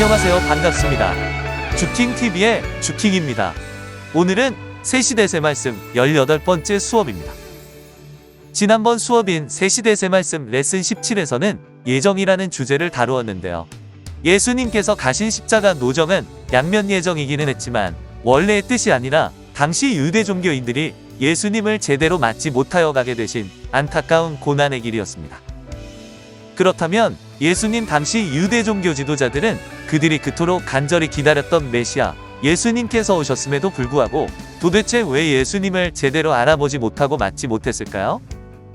안녕하세요. 반갑습니다. 주킹TV의 주킹입니다. 오늘은 세시대세 말씀 18번째 수업입니다. 지난번 수업인 세시대세 말씀 레슨 17에서는 예정이라는 주제를 다루었는데요. 예수님께서 가신 십자가 노정은 양면 예정이기는 했지만 원래의 뜻이 아니라 당시 유대 종교인들이 예수님을 제대로 맞지 못하여 가게 되신 안타까운 고난의 길이었습니다. 그렇다면 예수님 당시 유대 종교 지도자들은 그들이 그토록 간절히 기다렸던 메시아 예수님께서 오셨음에도 불구하고 도대체 왜 예수님을 제대로 알아보지 못하고 맞지 못했을까요?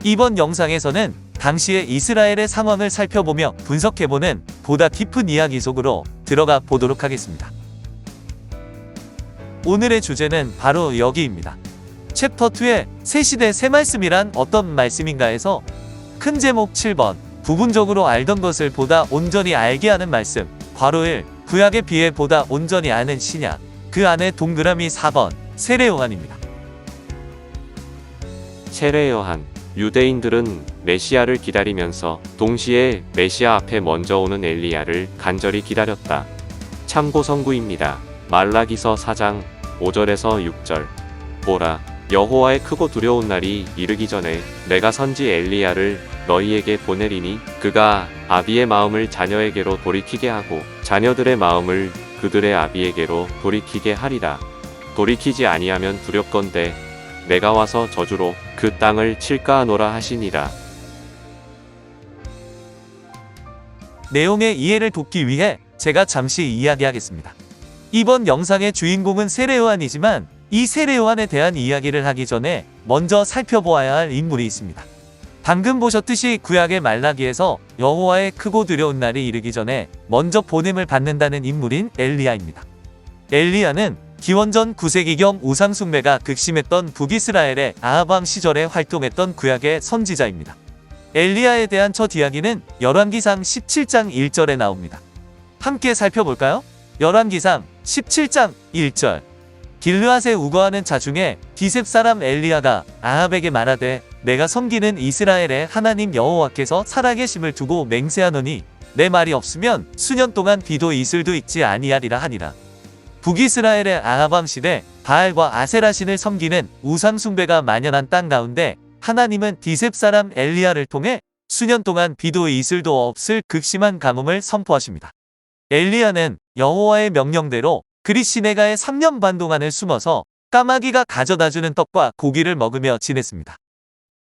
이번 영상에서는 당시의 이스라엘의 상황을 살펴보며 분석해보는 보다 깊은 이야기 속으로 들어가 보도록 하겠습니다. 오늘의 주제는 바로 여기입니다. 챕터 2의 새 시대 새 말씀이란 어떤 말씀인가 해서 큰 제목 7번 부분적으로 알던 것을 보다 온전히 알게 하는 말씀 괄호 1 구약에 비해 보다 온전히 아는 신약 그 안에 동그라미 4번 세례 요한입니다. 세례 요한 유대인들은 메시아를 기다리면서 동시에 메시아 앞에 먼저 오는 엘리야를 간절히 기다렸다. 참고 성구입니다. 말라기서 4장 5절에서 6절. 보라 여호와의 크고 두려운 날이 이르기 전에 내가 선지 엘리야를 너희에게 보내리니 그가 아비의 마음을 자녀에게로 돌이키게 하고 자녀들의 마음을 그들의 아비에게로 돌이키게 하리라. 돌이키지 아니하면 두렵건대 내가 와서 저주로 그 땅을 칠까 하노라 하시니라. 내용의 이해를 돕기 위해 제가 잠시 이야기하겠습니다. 이번 영상의 주인공은 세례 요한이지만 이 세례 요한에 대한 이야기를 하기 전에 먼저 살펴보아야 할 인물이 있습니다. 방금 보셨듯이 구약의 말라기에서 여호와의 크고 두려운 날이 이르기 전에 먼저 보냄을 받는다는 인물인 엘리야입니다. 엘리야는 기원전 9세기경 우상 숭배가 극심했던 북이스라엘의 아합왕 시절에 활동했던 구약의 선지자입니다. 엘리야에 대한 첫 이야기는 열왕기상 17장 1절에 나옵니다. 함께 살펴볼까요? 열왕기상 17장 1절 길르앗에 우거하는 자 중에 디셉 사람 엘리야가 아합에게 말하되 내가 섬기는 이스라엘의 하나님 여호와께서 살아계심을 두고 맹세하노니 내 말이 없으면 수년 동안 비도 이슬도 있지 아니하리라 하니라. 북이스라엘의 아합왕 시대 바알과 아세라신을 섬기는 우상 숭배가 만연한 땅 가운데 하나님은 디셉 사람 엘리야를 통해 수년 동안 비도 이슬도 없을 극심한 가뭄을 선포하십니다. 엘리야는 여호와의 명령대로 그리 시내가에 3년 반 동안을 숨어서 까마귀가 가져다주는 떡과 고기를 먹으며 지냈습니다.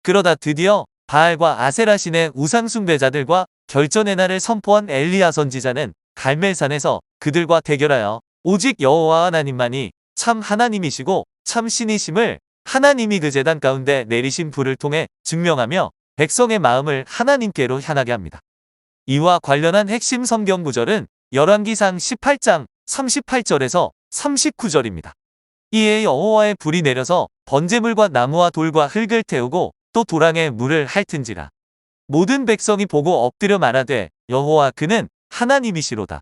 그러다 드디어 바알과 아세라 신의 우상 숭배자들과 결전의 날을 선포한 엘리야 선지자는 갈멜산에서 그들과 대결하여 오직 여호와 하나님만이 참 하나님이시고 참 신이심을 하나님이 그 재단 가운데 내리신 불을 통해 증명하며 백성의 마음을 하나님께로 향하게 합니다. 이와 관련한 핵심 성경 구절은 열왕기상 18장 38절에서 39절입니다. 이에 여호와의 불이 내려서 번제물과 나무와 돌과 흙을 태우고 또 도랑에 물을 핥은지라. 모든 백성이 보고 엎드려 말하되 여호와 그는 하나님이시로다.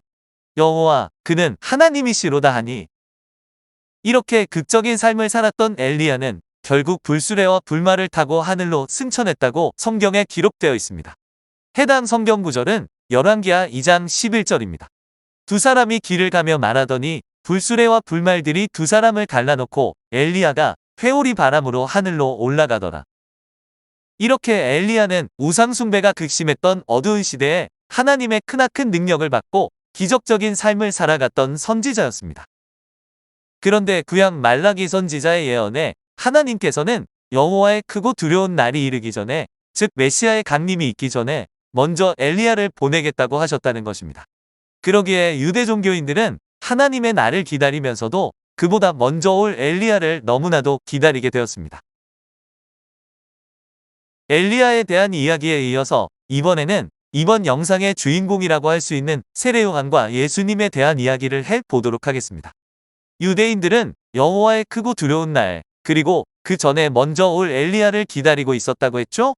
여호와 그는 하나님이시로다 하니 이렇게 극적인 삶을 살았던 엘리야는 결국 불수레와 불말을 타고 하늘로 승천했다고 성경에 기록되어 있습니다. 해당 성경 구절은 열왕기하 2장 11절입니다. 두 사람이 길을 가며 말하더니 불수레와 불말들이 두 사람을 갈라놓고 엘리야가 회오리 바람으로 하늘로 올라가더라. 이렇게 엘리야는 우상숭배가 극심했던 어두운 시대에 하나님의 크나큰 능력을 받고 기적적인 삶을 살아갔던 선지자였습니다. 그런데 구약 말라기 선지자의 예언에 하나님께서는 여호와의 크고 두려운 날이 이르기 전에 즉 메시아의 강림이 있기 전에 먼저 엘리야를 보내겠다고 하셨다는 것입니다. 그러기에 유대 종교인들은 하나님의 날을 기다리면서도 그보다 먼저 올 엘리야를 너무나도 기다리게 되었습니다. 엘리야에 대한 이야기에 이어서 이번에는 이번 영상의 주인공이라고 할 수 있는 세례 요한과 예수님에 대한 이야기를 해 보도록 하겠습니다. 유대인들은 여호와의 크고 두려운 날 그리고 그 전에 먼저 올 엘리야를 기다리고 있었다고 했죠?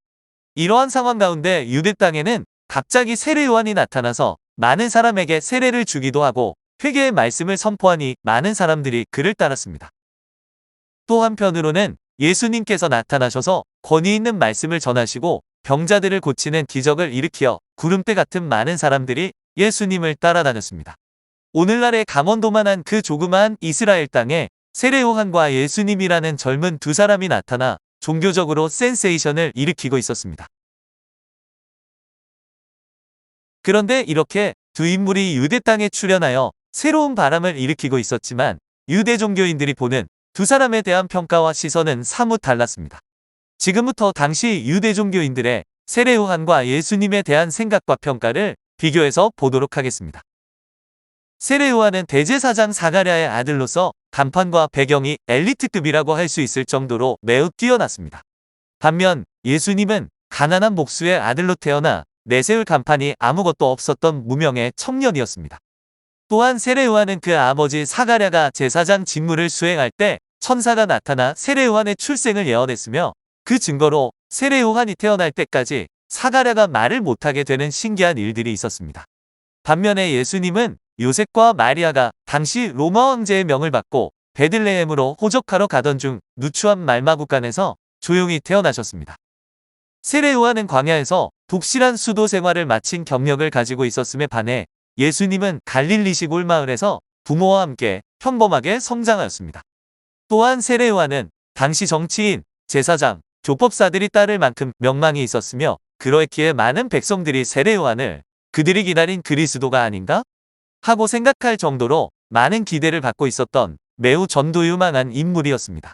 이러한 상황 가운데 유대 땅에는 갑자기 세례 요한이 나타나서 많은 사람에게 세례를 주기도 하고 회개의 말씀을 선포하니 많은 사람들이 그를 따랐습니다. 또 한편으로는 예수님께서 나타나셔서 권위 있는 말씀을 전하시고 병자들을 고치는 기적을 일으키어 구름대 같은 많은 사람들이 예수님을 따라다녔습니다. 오늘날의 강원도만한 그 조그마한 이스라엘 땅에 세례요한과 예수님이라는 젊은 두 사람이 나타나 종교적으로 센세이션을 일으키고 있었습니다. 그런데 이렇게 두 인물이 유대 땅에 출현하여 새로운 바람을 일으키고 있었지만 유대 종교인들이 보는 두 사람에 대한 평가와 시선은 사뭇 달랐습니다. 지금부터 당시 유대 종교인들의 세례 요한과 예수님에 대한 생각과 평가를 비교해서 보도록 하겠습니다. 세례 요한은 대제사장 사가랴의 아들로서 간판과 배경이 엘리트급이라고 할 수 있을 정도로 매우 뛰어났습니다. 반면 예수님은 가난한 목수의 아들로 태어나 내세울 간판이 아무것도 없었던 무명의 청년이었습니다. 또한 세례 요한은 그 아버지 사가랴가 제사장 직무를 수행할 때 천사가 나타나 세례 요한의 출생을 예언했으며 그 증거로 세례 요한이 태어날 때까지 사가랴가 말을 못하게 되는 신기한 일들이 있었습니다. 반면에 예수님은 요셉과 마리아가 당시 로마 왕제의 명을 받고 베들레헴으로 호적하러 가던 중 누추한 말마국간에서 조용히 태어나셨습니다. 세례 요한은 광야에서 독실한 수도 생활을 마친 경력을 가지고 있었음에 반해 예수님은 갈릴리 시골 마을에서 부모와 함께 평범하게 성장하였습니다. 또한 세례 요한은 당시 정치인, 제사장, 교법사들이 따를 만큼 명망이 있었으며 그러했기에 많은 백성들이 세례 요한을 그들이 기다린 그리스도가 아닌가? 하고 생각할 정도로 많은 기대를 받고 있었던 매우 전도유망한 인물이었습니다.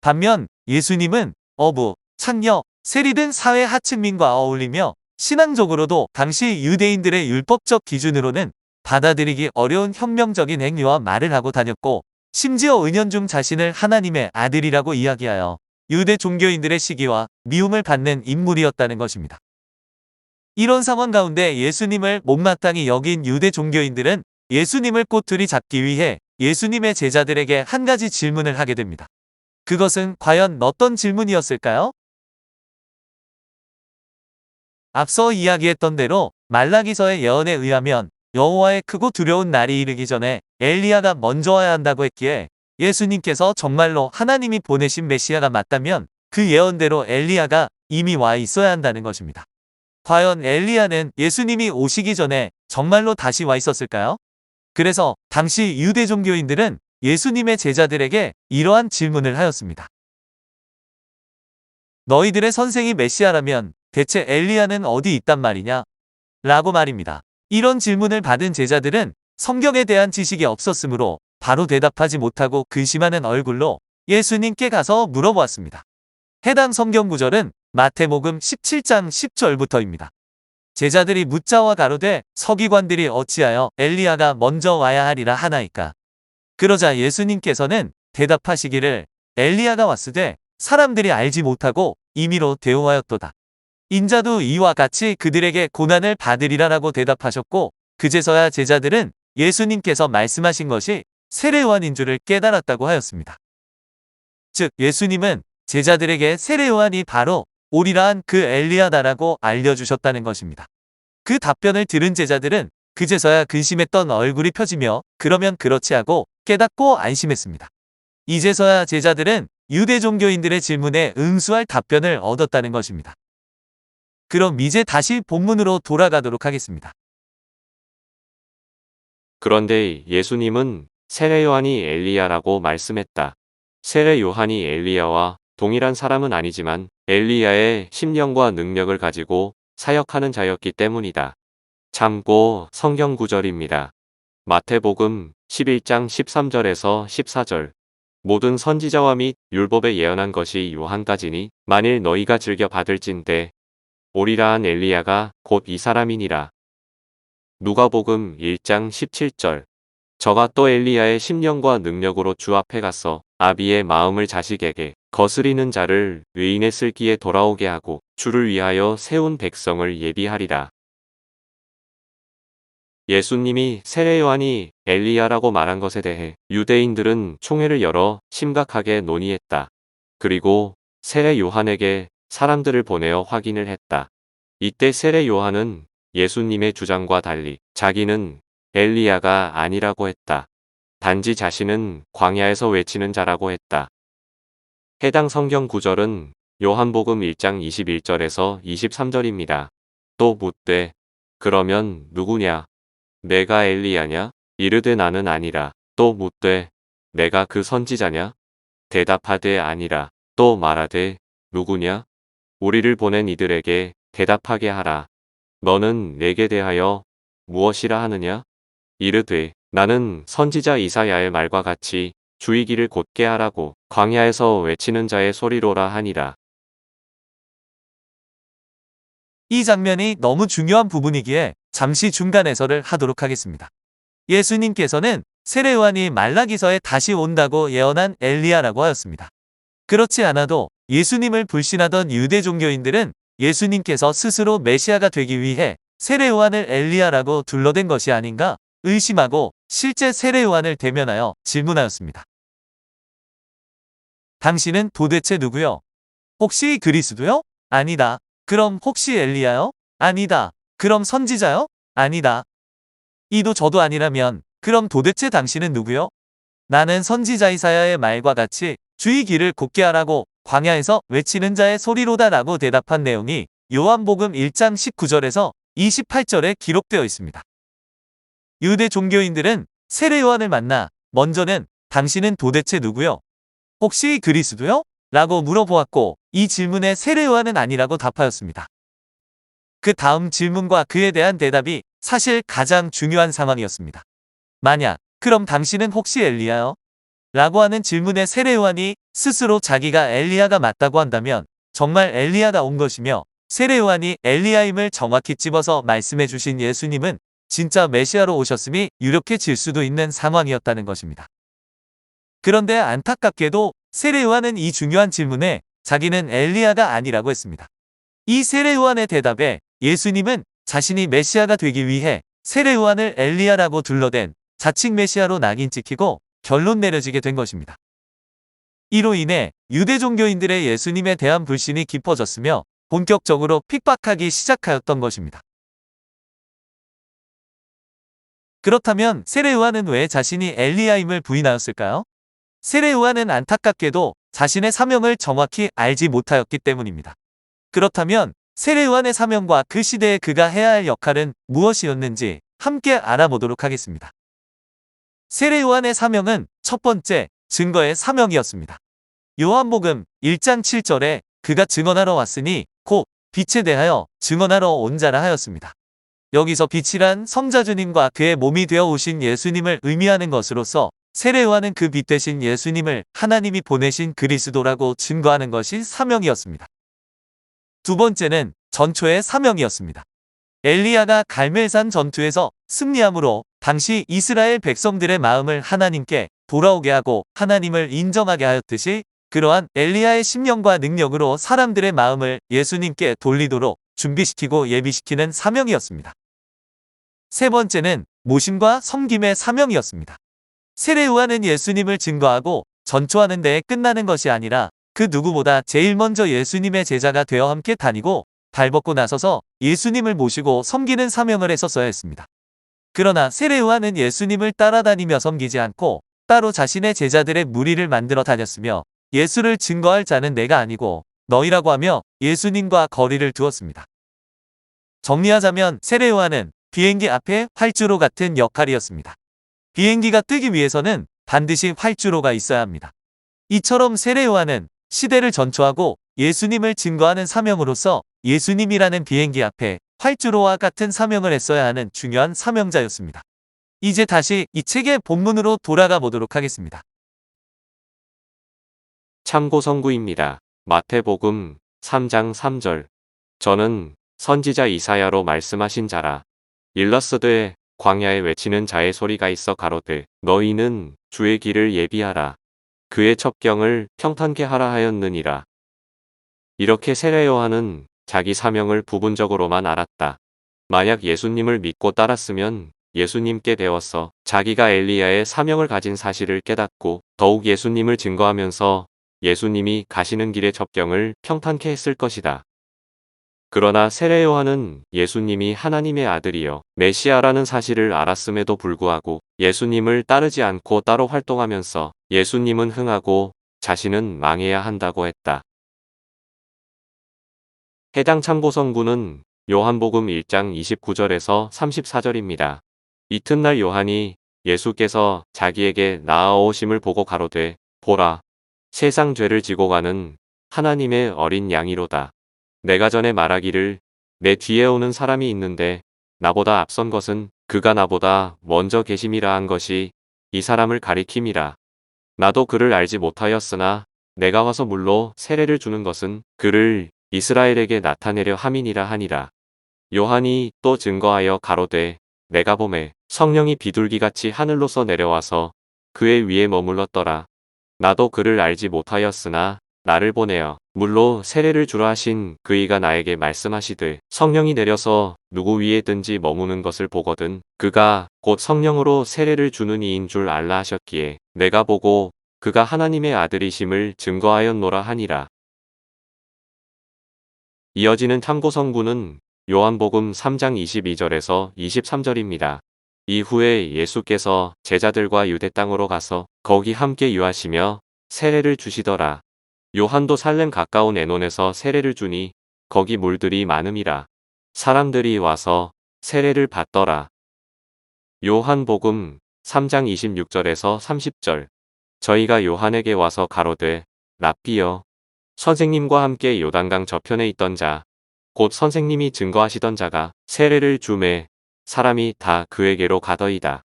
반면 예수님은 어부, 창녀, 세리 등 사회 하층민과 어울리며 신앙적으로도 당시 유대인들의 율법적 기준으로는 받아들이기 어려운 혁명적인 행위와 말을 하고 다녔고 심지어 은연중 자신을 하나님의 아들이라고 이야기하여 유대 종교인들의 시기와 미움을 받는 인물이었다는 것입니다. 이런 상황 가운데 예수님을 못마땅히 여긴 유대 종교인들은 예수님을 꼬투리 잡기 위해 예수님의 제자들에게 한 가지 질문을 하게 됩니다. 그것은 과연 어떤 질문이었을까요? 앞서 이야기했던 대로 말라기서의 예언에 의하면 여호와의 크고 두려운 날이 이르기 전에 엘리야가 먼저 와야 한다고 했기에 예수님께서 정말로 하나님이 보내신 메시아가 맞다면 그 예언대로 엘리야가 이미 와 있어야 한다는 것입니다. 과연 엘리야는 예수님이 오시기 전에 정말로 다시 와 있었을까요? 그래서 당시 유대 종교인들은 예수님의 제자들에게 이러한 질문을 하였습니다. 너희들의 선생이 메시아라면 대체 엘리야는 어디 있단 말이냐? 라고 말입니다. 이런 질문을 받은 제자들은 성경에 대한 지식이 없었으므로 바로 대답하지 못하고 근심하는 얼굴로 예수님께 가서 물어보았습니다. 해당 성경 구절은 마태복음 17장 10절부터입니다. 제자들이 묻자와 가로되 서기관들이 어찌하여 엘리야가 먼저 와야 하리라 하나이까. 그러자 예수님께서는 대답하시기를 엘리야가 왔으되 사람들이 알지 못하고 임의로 대우하였도다. 인자도 이와 같이 그들에게 고난을 받으리라라고 대답하셨고 그제서야 제자들은 예수님께서 말씀하신 것이 세례요한인 줄을 깨달았다고 하였습니다. 즉 예수님은 제자들에게 세례요한이 바로 오리라한 그 엘리야다라고 알려주셨다는 것입니다. 그 답변을 들은 제자들은 그제서야 근심했던 얼굴이 펴지며 그러면 그렇지 하고 깨닫고 안심했습니다. 이제서야 제자들은 유대 종교인들의 질문에 응수할 답변을 얻었다는 것입니다. 그럼 이제 다시 본문으로 돌아가도록 하겠습니다. 그런데 예수님은 세례 요한이 엘리야라고 말씀했다. 세례 요한이 엘리야와 동일한 사람은 아니지만 엘리야의 심령과 능력을 가지고 사역하는 자였기 때문이다. 참고 성경 구절입니다. 마태복음 11장 13절에서 14절. 모든 선지자와 및 율법에 예언한 것이 요한까지니 만일 너희가 즐겨 받을진대 오리라한 엘리야가 곧 이 사람이니라. 누가복음 1장 17절. 저가 또 엘리야의 심령과 능력으로 주 앞에 가서 아비의 마음을 자식에게 거스리는 자를 의인의 쓸기에 돌아오게 하고 주를 위하여 세운 백성을 예비하리라. 예수님이 세례 요한이 엘리야라고 말한 것에 대해 유대인들은 총회를 열어 심각하게 논의했다. 그리고 세례 요한에게 사람들을 보내어 확인을 했다. 이때 세례 요한은 예수님의 주장과 달리 자기는 엘리야가 아니라고 했다. 단지 자신은 광야에서 외치는 자라고 했다. 해당 성경 구절은 요한복음 1장 21절에서 23절입니다. 또 묻되 그러면 누구냐? 내가 엘리야냐? 이르되 나는 아니라 또 묻되 내가 그 선지자냐? 대답하되 아니라 또 말하되 누구냐? 우리를 보낸 이들에게 대답하게 하라. 너는 내게 대하여 무엇이라 하느냐? 이르되 나는 선지자 이사야의 말과 같이 주의 길을 곧게 하라고 광야에서 외치는 자의 소리로라 하니라. 이 장면이 너무 중요한 부분이기에 잠시 중간 해설을 하도록 하겠습니다. 예수님께서는 세례요한이 말라기서에 다시 온다고 예언한 엘리야라고 하였습니다. 그렇지 않아도 예수님을 불신하던 유대 종교인들은 예수님께서 스스로 메시아가 되기 위해 세례요한을 엘리야라고 둘러댄 것이 아닌가 의심하고 실제 세례요한을 대면하여 질문하였습니다. 당신은 도대체 누구요? 혹시 그리스도요? 아니다. 그럼 혹시 엘리야요? 아니다. 그럼 선지자요? 아니다. 이도 저도 아니라면 그럼 도대체 당신은 누구요? 나는 선지자 이사야의 말과 같이 주의 길을 곧게 하라고 광야에서 외치는 자의 소리로다라고 대답한 내용이 요한복음 1장 19절에서 28절에 기록되어 있습니다. 유대 종교인들은 세례 요한을 만나 먼저는 당신은 도대체 누구요? 혹시 그리스도요? 라고 물어보았고 이 질문에 세례 요한은 아니라고 답하였습니다. 그 다음 질문과 그에 대한 대답이 사실 가장 중요한 상황이었습니다. 만약 그럼 당신은 혹시 엘리야요? 라고 하는 질문에 세례 요한이 스스로 자기가 엘리야가 맞다고 한다면 정말 엘리야가 온 것이며 세례 요한이 엘리야임을 정확히 집어서 말씀해 주신 예수님은 진짜 메시아로 오셨음이 유력해질 수도 있는 상황이었다는 것입니다. 그런데 안타깝게도 세례 요한은 이 중요한 질문에 자기는 엘리야가 아니라고 했습니다. 이 세례 요한의 대답에 예수님은 자신이 메시아가 되기 위해 세례 요한을 엘리야라고 둘러댄 자칭 메시아로 낙인 찍히고 결론 내려지게 된 것입니다. 이로 인해 유대 종교인들의 예수님에 대한 불신이 깊어졌으며 본격적으로 핍박하기 시작하였던 것입니다. 그렇다면 세례 요한은 왜 자신이 엘리야임을 부인하였을까요? 세례 요한은 안타깝게도 자신의 사명을 정확히 알지 못하였기 때문입니다. 그렇다면 세례 요한의 사명과 그 시대에 그가 해야 할 역할은 무엇이었는지 함께 알아보도록 하겠습니다. 세례 요한의 사명은 첫 번째 증거의 사명이었습니다. 요한복음 1장 7절에 그가 증언하러 왔으니 곧 빛에 대하여 증언하러 온 자라 하였습니다. 여기서 빛이란 성자 주님과 그의 몸이 되어 오신 예수님을 의미하는 것으로서 세례 요한은 그 빛 대신 예수님을 하나님이 보내신 그리스도라고 증거하는 것이 사명이었습니다. 두 번째는 전초의 사명이었습니다. 엘리야가 갈멜산 전투에서 승리함으로 당시 이스라엘 백성들의 마음을 하나님께 돌아오게 하고 하나님을 인정하게 하였듯이 그러한 엘리야의 심령과 능력으로 사람들의 마음을 예수님께 돌리도록 준비시키고 예비시키는 사명이었습니다. 세 번째는 모심과 섬김의 사명이었습니다. 세례 요한은 예수님을 증거하고 전초하는 데에 끝나는 것이 아니라 그 누구보다 제일 먼저 예수님의 제자가 되어 함께 다니고 발벗고 나서서 예수님을 모시고 섬기는 사명을 했었어야 했습니다. 그러나 세례 요한은 예수님을 따라다니며 섬기지 않고 따로 자신의 제자들의 무리를 만들어 다녔으며 예수를 증거할 자는 내가 아니고 너희라고 하며 예수님과 거리를 두었습니다. 정리하자면 세례 요한은 비행기 앞에 활주로 같은 역할이었습니다. 비행기가 뜨기 위해서는 반드시 활주로가 있어야 합니다. 이처럼 세례 요한은 시대를 전초하고 예수님을 증거하는 사명으로서 예수님이라는 비행기 앞에 활주로와 같은 사명을 했어야 하는 중요한 사명자였습니다. 이제 다시 이 책의 본문으로 돌아가 보도록 하겠습니다. 참고 성구입니다. 마태복음 3장 3절. 저는 선지자 이사야로 말씀하신 자라. 일러스되 광야에 외치는 자의 소리가 있어 가로되 너희는 주의 길을 예비하라. 그의 첩경을 평탄케 하라 하였느니라. 이렇게 세례 요한은 자기 사명을 부분적으로만 알았다. 만약 예수님을 믿고 따랐으면 예수님께 배웠어 자기가 엘리야의 사명을 가진 사실을 깨닫고 더욱 예수님을 증거하면서 예수님이 가시는 길의 첩경을 평탄케 했을 것이다. 그러나 세례 요한은 예수님이 하나님의 아들이요 메시아라는 사실을 알았음에도 불구하고 예수님을 따르지 않고 따로 활동하면서 예수님은 흥하고 자신은 망해야 한다고 했다. 해당 참고성구는 요한복음 1장 29절에서 34절입니다. 이튿날 요한이 예수께서 자기에게 나아오심을 보고 가로되 보라 세상 죄를 지고 가는 하나님의 어린 양이로다. 내가 전에 말하기를 내 뒤에 오는 사람이 있는데 나보다 앞선 것은 그가 나보다 먼저 계심이라 한 것이 이 사람을 가리킴이라. 나도 그를 알지 못하였으나 내가 와서 물로 세례를 주는 것은 그를 이스라엘에게 나타내려 함이니라 하니라. 요한이 또 증거하여 가로되 내가 봄에 성령이 비둘기같이 하늘로서 내려와서 그의 위에 머물렀더라. 나도 그를 알지 못하였으나 나를 보내어 물로 세례를 주라 하신 그이가 나에게 말씀하시되 성령이 내려서 누구 위에든지 머무는 것을 보거든 그가 곧 성령으로 세례를 주는 이인 줄 알라 하셨기에 내가 보고 그가 하나님의 아들이심을 증거하였노라 하니라. 이어지는 참고성구는 요한복음 3장 22절에서 23절입니다. 이후에 예수께서 제자들과 유대 땅으로 가서 거기 함께 유하시며 세례를 주시더라. 요한도 살렘 가까운 에논에서 세례를 주니 거기 물들이 많음이라. 사람들이 와서 세례를 받더라. 요한복음 3장 26절에서 30절. 저희가 요한에게 와서 가로되 랍비여 선생님과 함께 요단강 저편에 있던 자 곧 선생님이 증거하시던 자가 세례를 주매 사람이 다 그에게로 가더이다.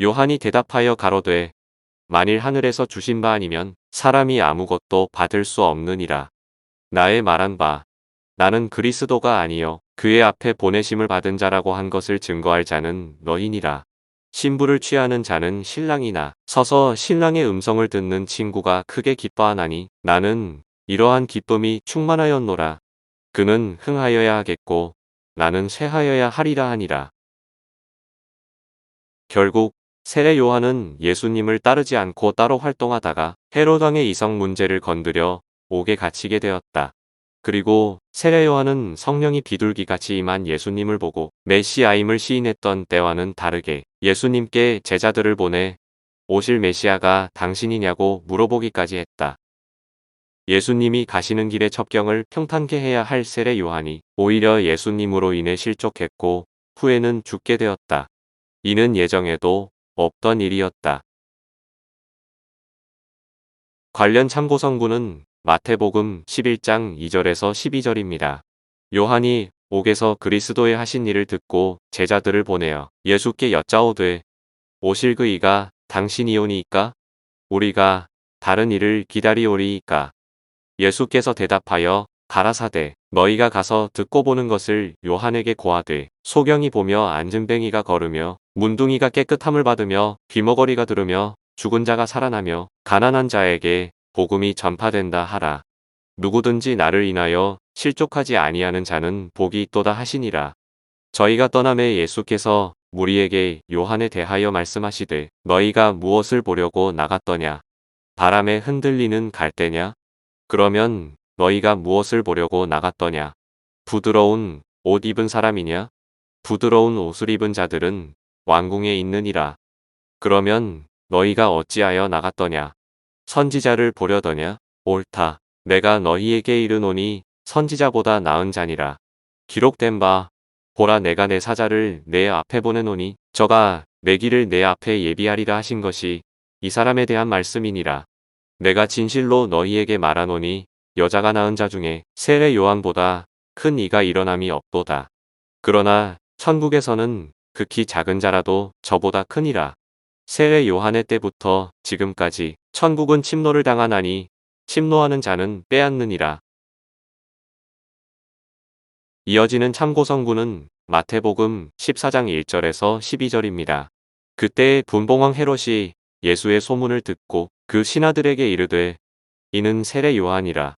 요한이 대답하여 가로되 만일 하늘에서 주신 바 아니면 사람이 아무것도 받을 수 없느니라. 나의 말한 바 나는 그리스도가 아니요 그의 앞에 보내심을 받은 자라고 한 것을 증거할 자는 너희니라. 신부를 취하는 자는 신랑이나 서서 신랑의 음성을 듣는 친구가 크게 기뻐하나니 나는 이러한 기쁨이 충만하였노라. 그는 흥하여야 하겠고 나는 쇠하여야 하리라 하니라. 결국 세례 요한은 예수님을 따르지 않고 따로 활동하다가 헤로당의 이성 문제를 건드려 옥에 갇히게 되었다. 그리고 세례 요한은 성령이 비둘기같이 임한 예수님을 보고 메시아임을 시인했던 때와는 다르게 예수님께 제자들을 보내 오실 메시아가 당신이냐고 물어보기까지 했다. 예수님이 가시는 길의 첩경을 평탄케 해야 할 세례 요한이 오히려 예수님으로 인해 실족했고 후에는 죽게 되었다. 이는 예정에도 없던 일이었다. 관련 참고성구는 마태복음 11장 2절에서 12절입니다. 요한이 옥에서 그리스도의 하신 일을 듣고 제자들을 보내어 예수께 여짜오되 오실 그 이가 당신이오니이까 우리가 다른 일을 기다리오리이까 예수께서 대답하여 가라사대 너희가 가서 듣고 보는 것을 요한에게 고하되 소경이 보며 안진뱅이가 걸으며 문둥이가 깨끗함을 받으며 귀머거리가 들으며 죽은 자가 살아나며 가난한 자에게 복음이 전파된다 하라. 누구든지 나를 인하여 실족하지 아니하는 자는 복이 있도다 하시니라. 저희가 떠남에 예수께서 무리에게 요한에 대하여 말씀하시되 너희가 무엇을 보려고 나갔더냐? 바람에 흔들리는 갈대냐? 그러면 너희가 무엇을 보려고 나갔더냐? 부드러운 옷 입은 사람이냐? 부드러운 옷을 입은 자들은 왕궁에 있느니라. 그러면 너희가 어찌하여 나갔더냐? 선지자를 보려더냐? 옳다. 내가 너희에게 이르노니 선지자보다 나은 자니라. 기록된 바 보라 내가 내 사자를 내 앞에 보내노니 저가 내 길을 내 앞에 예비하리라 하신 것이 이 사람에 대한 말씀이니라. 내가 진실로 너희에게 말하노니 여자가 낳은 자 중에 세례 요한보다 큰 이가 일어남이 없도다. 그러나 천국에서는 극히 작은 자라도 저보다 크니라. 세례 요한의 때부터 지금까지 천국은 침노를 당하나니 침노하는 자는 빼앗느니라. 이어지는 참고성구는 마태복음 14장 1절에서 12절입니다. 그때 분봉왕 헤롯이 예수의 소문을 듣고 그 신하들에게 이르되 이는 세례 요한이라.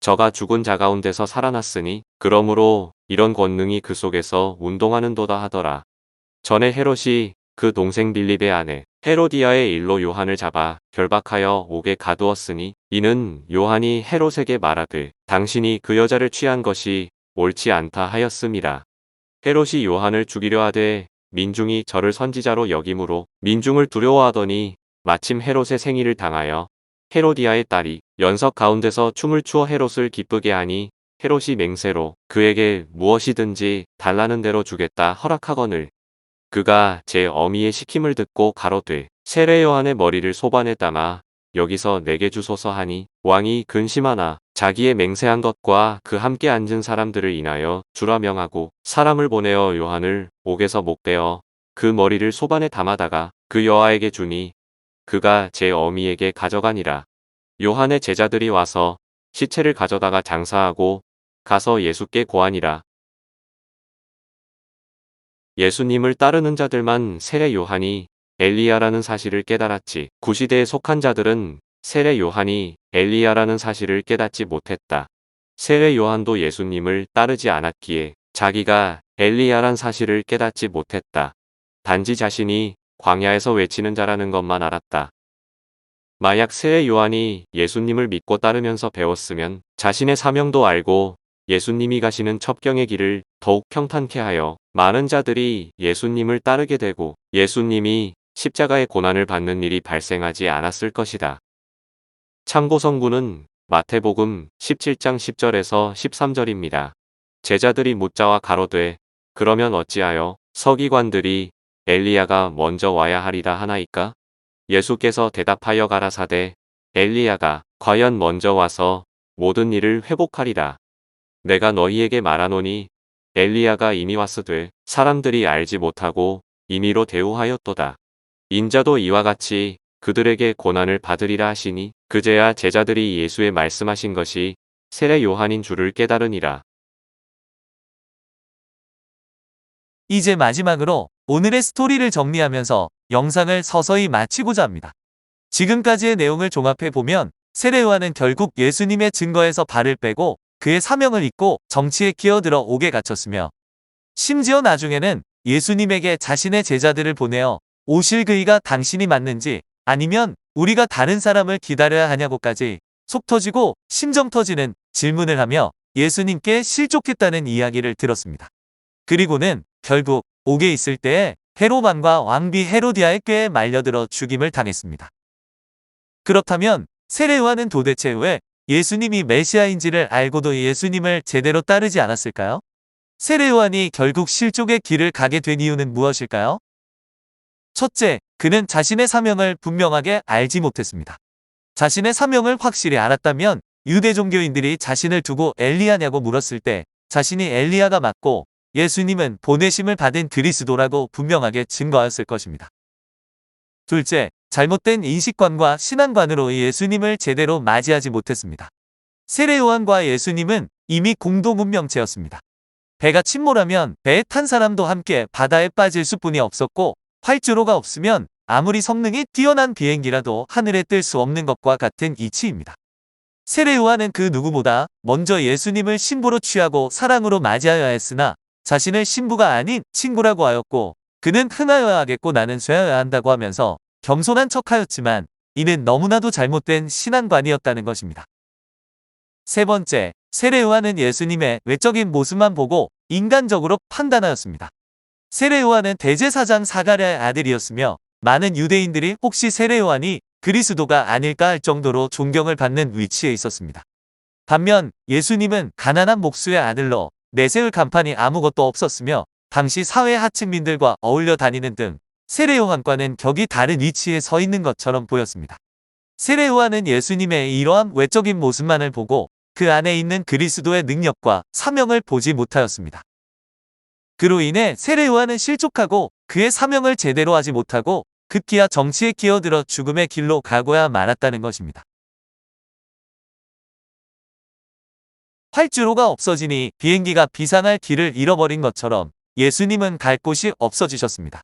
저가 죽은 자 가운데서 살아났으니 그러므로 이런 권능이 그 속에서 운동하는도다 하더라. 전에 헤롯이 그 동생 빌립의 아내 헤로디아의 일로 요한을 잡아 결박하여 옥에 가두었으니 이는 요한이 헤롯에게 말하되 당신이 그 여자를 취한 것이 옳지 않다 하였음이라. 헤롯이 요한을 죽이려 하되 민중이 저를 선지자로 여김으로 민중을 두려워하더니 마침 헤롯의 생일을 당하여 헤로디아의 딸이 연석 가운데서 춤을 추어 헤롯을 기쁘게 하니 헤롯이 맹세로 그에게 무엇이든지 달라는 대로 주겠다 허락하거늘. 그가 제 어미의 시킴을 듣고 가로되 세례 요한의 머리를 소반에 담아 여기서 내게 주소서 하니 왕이 근심하나 자기의 맹세한 것과 그 함께 앉은 사람들을 인하여 주라 명하고 사람을 보내어 요한을 옥에서 목베어 그 머리를 소반에 담아다가 그 여아에게 주니 그가 제 어미에게 가져가니라. 요한의 제자들이 와서 시체를 가져다가 장사하고 가서 예수께 고하니라. 예수님을 따르는 자들만 세례 요한이 엘리야라는 사실을 깨달았지. 구시대에 속한 자들은 세례 요한이 엘리야라는 사실을 깨닫지 못했다. 세례 요한도 예수님을 따르지 않았기에 자기가 엘리야란 사실을 깨닫지 못했다. 단지 자신이 광야에서 외치는 자라는 것만 알았다. 만약 세례 요한이 예수님을 믿고 따르면서 배웠으면 자신의 사명도 알고 예수님이 가시는 첩경의 길을 더욱 평탄케 하여 많은 자들이 예수님을 따르게 되고 예수님이 십자가의 고난을 받는 일이 발생하지 않았을 것이다. 참고 성구는 마태복음 17장 10절에서 13절입니다. 제자들이 묻자와 가로되 그러면 어찌하여 서기관들이 엘리야가 먼저 와야 하리라 하나이까? 예수께서 대답하여 가라사대 엘리야가 과연 먼저 와서 모든 일을 회복하리라. 내가 너희에게 말하노니 엘리야가 이미 왔으되 사람들이 알지 못하고 임의로 대우하였도다. 인자도 이와 같이 그들에게 고난을 받으리라 하시니 그제야 제자들이 예수의 말씀하신 것이 세례 요한인 줄을 깨달으니라. 이제 마지막으로 오늘의 스토리를 정리하면서 영상을 서서히 마치고자 합니다. 지금까지의 내용을 종합해 보면 세례요한은 결국 예수님의 증거에서 발을 빼고 그의 사명을 잊고 정치에 끼어들어 옥에 갇혔으며 심지어 나중에는 예수님에게 자신의 제자들을 보내어 오실 그이가 당신이 맞는지 아니면 우리가 다른 사람을 기다려야 하냐고까지 속 터지고 심정 터지는 질문을 하며 예수님께 실족했다는 이야기를 들었습니다. 그리고는 결국 옥에 있을 때에 헤로반과 왕비 헤로디아의 꾀에 말려들어 죽임을 당했습니다. 그렇다면 세례요한은 도대체 왜 예수님이 메시아인지를 알고도 예수님을 제대로 따르지 않았을까요? 세례요한이 결국 실족의 길을 가게 된 이유는 무엇일까요? 첫째, 그는 자신의 사명을 분명하게 알지 못했습니다. 자신의 사명을 확실히 알았다면 유대 종교인들이 자신을 두고 엘리야냐고 물었을 때 자신이 엘리야가 맞고 예수님은 보내심을 받은 그리스도라고 분명하게 증거하였을 것입니다. 둘째, 잘못된 인식관과 신앙관으로 예수님을 제대로 맞이하지 못했습니다. 세례 요한과 예수님은 이미 공동 운명체였습니다. 배가 침몰하면 배에 탄 사람도 함께 바다에 빠질 수뿐이 없었고 활주로가 없으면 아무리 성능이 뛰어난 비행기라도 하늘에 뜰 수 없는 것과 같은 이치입니다. 세례 요한은 그 누구보다 먼저 예수님을 신부로 취하고 사랑으로 맞이하여야 했으나 자신을 신부가 아닌 친구라고 하였고 그는 흥하여야 하겠고 나는 쇠하여야 한다고 하면서 겸손한 척하였지만 이는 너무나도 잘못된 신앙관이었다는 것입니다. 세 번째, 세례 요한은 예수님의 외적인 모습만 보고 인간적으로 판단하였습니다. 세례 요한은 대제사장 사가랴의 아들이었으며 많은 유대인들이 혹시 세례 요한이 그리스도가 아닐까 할 정도로 존경을 받는 위치에 있었습니다. 반면 예수님은 가난한 목수의 아들로 내세울 간판이 아무것도 없었으며 당시 사회 하층민들과 어울려 다니는 등 세례 요한과는 격이 다른 위치에 서 있는 것처럼 보였습니다. 세례 요한은 예수님의 이러한 외적인 모습만을 보고 그 안에 있는 그리스도의 능력과 사명을 보지 못하였습니다. 그로 인해 세례 요한은 실족하고 그의 사명을 제대로 하지 못하고 급기야 정치에 끼어들어 죽음의 길로 가고야 말았다는 것입니다. 활주로가 없어지니 비행기가 비상할 길을 잃어버린 것처럼 예수님은 갈 곳이 없어지셨습니다.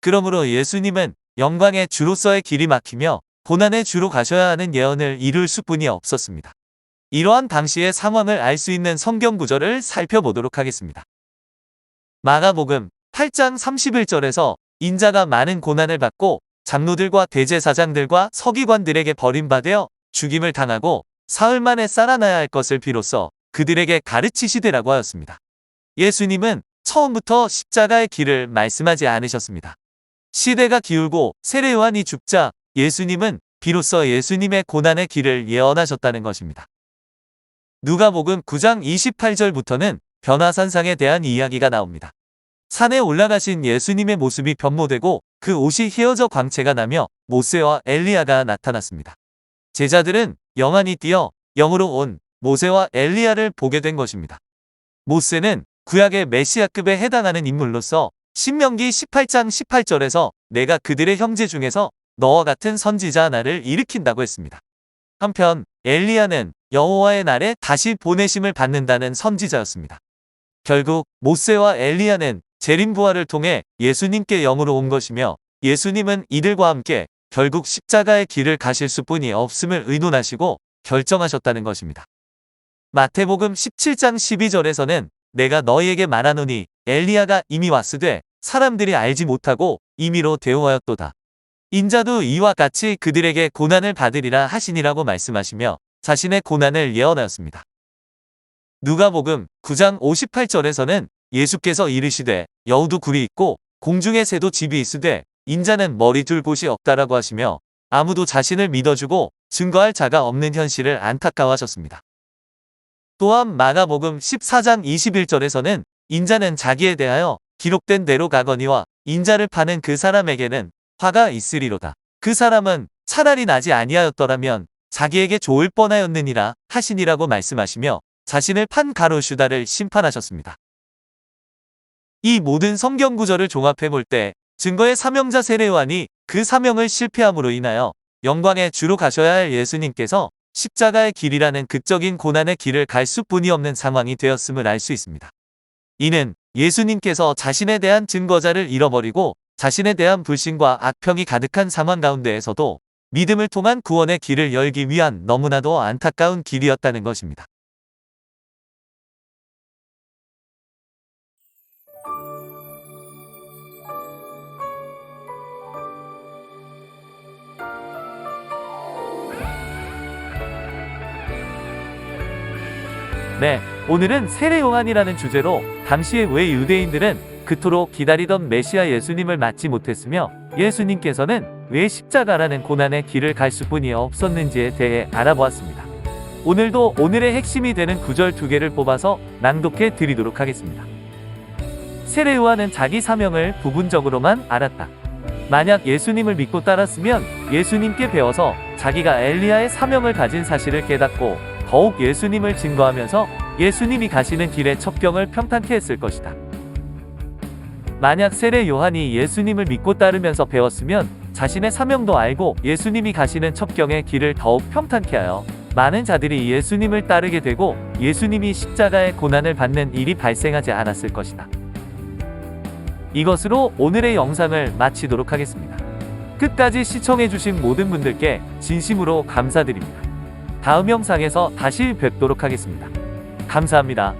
그러므로 예수님은 영광의 주로서의 길이 막히며 고난의 주로 가셔야 하는 예언을 이룰 수뿐이 없었습니다. 이러한 당시의 상황을 알 수 있는 성경 구절을 살펴보도록 하겠습니다. 마가복음 8장 31절에서 인자가 많은 고난을 받고 장로들과 대제사장들과 서기관들에게 버림받아 죽임을 당하고 사흘 만에 살아나야 할 것을 비로소 그들에게 가르치시되라고 하였습니다. 예수님은 처음부터 십자가의 길을 말씀하지 않으셨습니다. 시대가 기울고 세례 요한이 죽자 예수님은 비로소 예수님의 고난의 길을 예언하셨다는 것입니다. 누가복음 9장 28절부터는 변화산상에 대한 이야기가 나옵니다. 산에 올라가신 예수님의 모습이 변모되고 그 옷이 휘어져 광채가 나며 모세와 엘리야가 나타났습니다. 제자들은 영안이 뛰어 영으로 온 모세와 엘리야를 보게 된 것입니다. 모세는 구약의 메시아급에 해당하는 인물로서 신명기 18장 18절에서 내가 그들의 형제 중에서 너와 같은 선지자 하나를 일으킨다고 했습니다. 한편 엘리야는 여호와의 날에 다시 보내심을 받는다는 선지자였습니다. 결국 모세와 엘리야는 재림 부활을 통해 예수님께 영으로 온 것이며 예수님은 이들과 함께 결국 십자가의 길을 가실 수뿐이 없음을 의논하시고 결정하셨다는 것입니다. 마태복음 17장 12절에서는 내가 너희에게 말하노니 엘리야가 이미 왔으되 사람들이 알지 못하고 임의로 대우하였도다. 인자도 이와 같이 그들에게 고난을 받으리라 하시니라고 말씀하시며 자신의 고난을 예언하였습니다. 누가복음 9장 58절에서는 예수께서 이르시되 여우도 굴이 있고 공중의 새도 집이 있으되 인자는 머리 둘 곳이 없다라고 하시며 아무도 자신을 믿어주고 증거할 자가 없는 현실을 안타까워하셨습니다. 또한 마가복음 14장 21절에서는 인자는 자기에 대하여 기록된 대로 가거니와 인자를 파는 그 사람에게는 화가 있으리로다. 그 사람은 차라리 나지 아니하였더라면 자기에게 좋을 뻔하였느니라 하시니라고 말씀하시며 자신을 판 가로슈다를 심판하셨습니다. 이 모든 성경 구절을 종합해 볼 때 증거의 사명자 세례요한이 그 사명을 실패함으로 인하여 영광의 주로 가셔야 할 예수님께서 십자가의 길이라는 극적인 고난의 길을 갈 수뿐이 없는 상황이 되었음을 알 수 있습니다. 이는 예수님께서 자신에 대한 증거자를 잃어버리고 자신에 대한 불신과 악평이 가득한 상황 가운데에서도 믿음을 통한 구원의 길을 열기 위한 너무나도 안타까운 길이었다는 것입니다. 네, 오늘은 세례 요한이라는 주제로 당시에 왜 유대인들은 그토록 기다리던 메시아 예수님을 맞지 못했으며 예수님께서는 왜 십자가라는 고난의 길을 갈 수뿐이 없었는지에 대해 알아보았습니다. 오늘도 오늘의 핵심이 되는 구절 두 개를 뽑아서 낭독해 드리도록 하겠습니다. 세례 요한은 자기 사명을 부분적으로만 알았다. 만약 예수님을 믿고 따랐으면 예수님께 배워서 자기가 엘리야의 사명을 가진 사실을 깨닫고 더욱 예수님을 증거하면서 예수님이 가시는 길의 첩경을 평탄케 했을 것이다. 만약 세례 요한이 예수님을 믿고 따르면서 배웠으면 자신의 사명도 알고 예수님이 가시는 첩경의 길을 더욱 평탄케 하여 많은 자들이 예수님을 따르게 되고 예수님이 십자가의 고난을 받는 일이 발생하지 않았을 것이다. 이것으로 오늘의 영상을 마치도록 하겠습니다. 끝까지 시청해주신 모든 분들께 진심으로 감사드립니다. 다음 영상에서 다시 뵙도록 하겠습니다. 감사합니다.